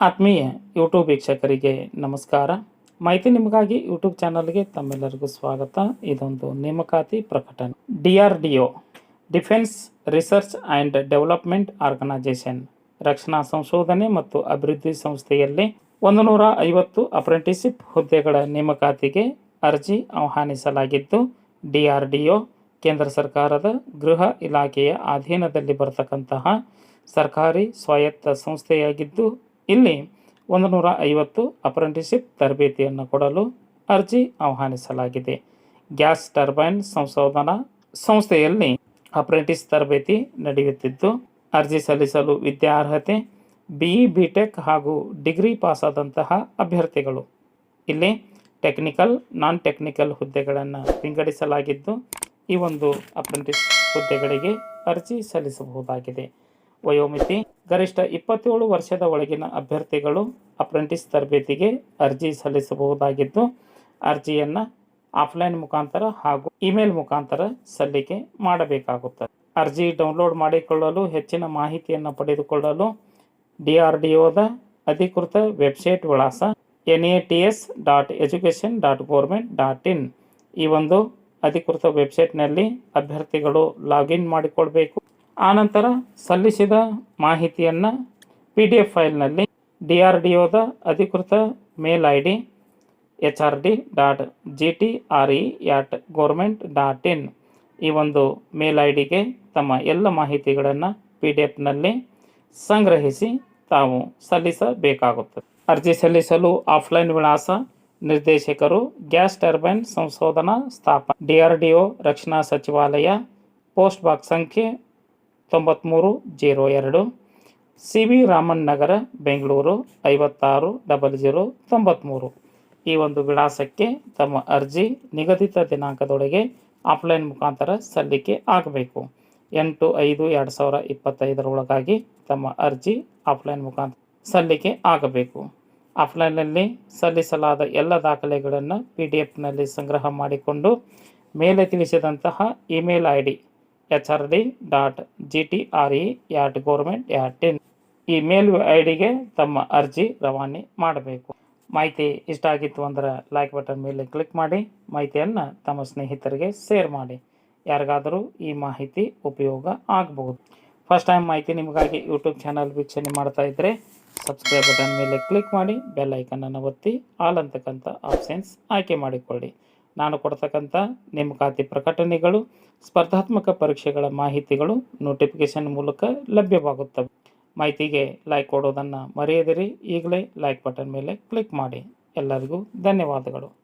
ಆತ್ಮೀಯ ಯೂಟ್ಯೂಬ್ ವೀಕ್ಷಕರಿಗೆ ನಮಸ್ಕಾರ. ಮಾಹಿತಿ ನಿಮಗಾಗಿ ಯೂಟ್ಯೂಬ್ ಚಾನಲ್ಗೆ ತಮ್ಮೆಲ್ಲರಿಗೂ ಸ್ವಾಗತ. ಇದೊಂದು ನೇಮಕಾತಿ ಪ್ರಕಟಣೆ. D R D O defence research and development organisation ರಕ್ಷಣಾ ಸಂಶೋಧನೆ ಮತ್ತು ಅಭಿವೃದ್ಧಿ ಸಂಸ್ಥೆಯಲ್ಲಿ ಒಂದು ನೂರ ಐವತ್ತು ಅಪ್ರೆಂಟಿಸಿಪ್ ಹುದ್ದೆಗಳ ನೇಮಕಾತಿಗೆ ಅರ್ಜಿ ಆಹ್ವಾನಿಸಲಾಗಿದ್ದು, ಡಿ ಆರ್ ಡಿ ಒ, ಕೇಂದ್ರ ಸರ್ಕಾರದ ಗೃಹ ಇಲಾಖೆಯ ಅಧೀನದಲ್ಲಿ ಬರತಕ್ಕಂತಹ ಸರ್ಕಾರಿ ಸ್ವಾಯತ್ತ ಸಂಸ್ಥೆಯಾಗಿದ್ದು ಇಲ್ಲಿ ಒಂದು ನೂರ ಐವತ್ತು ಅಪ್ರೆಂಟಿಸಿಪ್ ತರಬೇತಿಯನ್ನು ಕೊಡಲು ಅರ್ಜಿ ಆಹ್ವಾನಿಸಲಾಗಿದೆ. ಗ್ಯಾಸ್ ಟರ್ಬೈನ್ ಸಂಶೋಧನಾ ಸಂಸ್ಥೆಯಲ್ಲಿ ಅಪ್ರೆಂಟಿಸ್ ತರಬೇತಿ ನಡೆಯುತ್ತಿದ್ದು, ಅರ್ಜಿ ಸಲ್ಲಿಸಲು ವಿದ್ಯಾರ್ಹತೆ ಬಿಇ ಬಿ ಟೆಕ್ ಹಾಗೂ ಡಿಗ್ರಿ ಪಾಸಾದಂತಹ ಅಭ್ಯರ್ಥಿಗಳು. ಇಲ್ಲಿ ಟೆಕ್ನಿಕಲ್ ನಾನ್ ಟೆಕ್ನಿಕಲ್ ಹುದ್ದೆಗಳನ್ನು ವಿಂಗಡಿಸಲಾಗಿದ್ದು, ಈ ಒಂದು ಅಪ್ರೆಂಟಿಸ್ ಹುದ್ದೆಗಳಿಗೆ ಅರ್ಜಿ ಸಲ್ಲಿಸಬಹುದಾಗಿದೆ. ವಯೋಮಿತಿ. ಗರಿಷ್ಠ ಇಪ್ಪತ್ತೇಳು ವರ್ಷದ ಒಳಗಿನ ಅಭ್ಯರ್ಥಿಗಳು ಅಪ್ರೆಂಟಿಸ್ ತರಬೇತಿಗೆ ಅರ್ಜಿ ಸಲ್ಲಿಸಬಹುದಾಗಿದ್ದು, ಅರ್ಜಿಯನ್ನು ಆಫ್ಲೈನ್ ಮುಖಾಂತರ ಹಾಗೂ ಇಮೇಲ್ ಮುಖಾಂತರ ಸಲ್ಲಿಕೆ ಮಾಡಬೇಕಾಗುತ್ತದೆ. ಅರ್ಜಿ ಡೌನ್ಲೋಡ್ ಮಾಡಿಕೊಳ್ಳಲು ಹೆಚ್ಚಿನ ಮಾಹಿತಿಯನ್ನು ಪಡೆದುಕೊಳ್ಳಲು ಡಿ ಆರ್ ಡಿ ಒದ ಅಧಿಕೃತ ವೆಬ್ಸೈಟ್ ವಿಳಾಸ N A T S dot education dot government dot in. ಈ ಒಂದು ಅಧಿಕೃತ ವೆಬ್ಸೈಟ್ನಲ್ಲಿ ಅಭ್ಯರ್ಥಿಗಳು ಲಾಗಿನ್ ಮಾಡಿಕೊಳ್ಬೇಕು. ಆನಂತರ ಸಲ್ಲಿಸಿದ ಮಾಹಿತಿಯನ್ನು ಪಿ ಡಿ ಎಫ್ ಫೈಲ್ನಲ್ಲಿ ಡಿ ಆರ್ ಡಿ ಒದ ಅಧಿಕೃತ mail I D H R D dot G T R E at government dot in ಈ ಒಂದು ಮೇಲ್ ಐ ಡಿಗೆ ತಮ್ಮ ಎಲ್ಲ ಮಾಹಿತಿಗಳನ್ನು ಪಿ ಡಿ ಎಫ್ನಲ್ಲಿ ಸಂಗ್ರಹಿಸಿ ತಾವು ಸಲ್ಲಿಸಬೇಕಾಗುತ್ತದೆ. ಅರ್ಜಿ ಸಲ್ಲಿಸಲು ಆಫ್ಲೈನ್ ವಿಳಾಸ ನಿರ್ದೇಶಕರು ಗ್ಯಾಸ್ ಟರ್ಬೈನ್ ಸಂಶೋಧನಾ ಸ್ಥಾಪನೆ ಡಿ ಆರ್ ಡಿ ಒ ರಕ್ಷಣಾ ಸಚಿವಾಲಯ ಪೋಸ್ಟ್ ಬಾಕ್ಸ್ ಸಂಖ್ಯೆ ತೊಂಬತ್ತ್ಮೂರು ಜೀರೋ ಎರಡು, ಸಿ ವಿ ರಾಮನ್ ನಗರ, ಬೆಂಗಳೂರು, ಐವತ್ತಾರು, ಡಬಲ್ ಜೀರೋ ತೊಂಬತ್ತ್ಮೂರು ಈ ಒಂದು ವಿಳಾಸಕ್ಕೆ ತಮ್ಮ ಅರ್ಜಿ ನಿಗದಿತ ದಿನಾಂಕದೊಳಗೆ ಆಫ್ಲೈನ್ ಮುಖಾಂತರ ಸಲ್ಲಿಕೆ ಆಗಬೇಕು. ಎಂಟು ಐದು ಎರಡು ಸಾವಿರ ಇಪ್ಪತ್ತೈದರ ಒಳಗಾಗಿ ತಮ್ಮ ಅರ್ಜಿ ಆಫ್ಲೈನ್ ಮುಖಾಂತರ ಸಲ್ಲಿಕೆ ಆಗಬೇಕು. ಆಫ್ಲೈನ್ನಲ್ಲಿ ಸಲ್ಲಿಸಲಾದ ಎಲ್ಲ ದಾಖಲೆಗಳನ್ನು ಪಿ ಡಿ ಎಫ್ನಲ್ಲಿ ಸಂಗ್ರಹ ಮಾಡಿಕೊಂಡು ಮೇಲೆ ತಿಳಿಸಿದಂತಹ email I D H R D dot G T R E at government at in ಈ ಮೇಲ್ ಐ ಡಿಗೆ ತಮ್ಮ ಅರ್ಜಿ ರವಾನೆ ಮಾಡಬೇಕು. ಮಾಹಿತಿ ಇಷ್ಟ ಆಗಿತ್ತು ಅಂದ್ರೆ ಲೈಕ್ ಬಟನ್ ಮೇಲೆ ಕ್ಲಿಕ್ ಮಾಡಿ, ಮಾಹಿತಿಯನ್ನು ತಮ್ಮ ಸ್ನೇಹಿತರಿಗೆ ಶೇರ್ ಮಾಡಿ. ಯಾರಿಗಾದರೂ ಈ ಮಾಹಿತಿ ಉಪಯೋಗ ಆಗಬಹುದು. ಫಸ್ಟ್ ಟೈಮ್ ಮಾಹಿತಿ ನಿಮಗಾಗಿ ಯೂಟ್ಯೂಬ್ ಚಾನಲ್ ವೀಕ್ಷಣೆ ಮಾಡ್ತಾ ಇದ್ದರೆ ಸಬ್ಸ್ಕ್ರೈಬ್ ಬಟನ್ ಮೇಲೆ ಕ್ಲಿಕ್ ಮಾಡಿ ಬೆಲ್ ಐಕನನ್ನು ಒತ್ತಿ ಆಲ್ ಅಂತಕ್ಕಂಥ ಆಪ್ಷನ್ಸ್ ಆಯ್ಕೆ ಮಾಡಿಕೊಳ್ಳಿ. ನಾನು ಕೊಡ್ತಕ್ಕಂಥ ನೇಮಕಾತಿ ಪ್ರಕಟಣೆಗಳು, ಸ್ಪರ್ಧಾತ್ಮಕ ಪರೀಕ್ಷೆಗಳ ಮಾಹಿತಿಗಳು ನೋಟಿಫಿಕೇಶನ್ ಮೂಲಕ ಲಭ್ಯವಾಗುತ್ತವೆ. ಮಾಹಿತಿಗೆ ಲೈಕ್ ಕೊಡೋದನ್ನು ಮರೆಯದಿರಿ. ಈಗಲೇ ಲೈಕ್ ಬಟನ್ ಮೇಲೆ ಕ್ಲಿಕ್ ಮಾಡಿ. ಎಲ್ಲರಿಗೂ ಧನ್ಯವಾದಗಳು.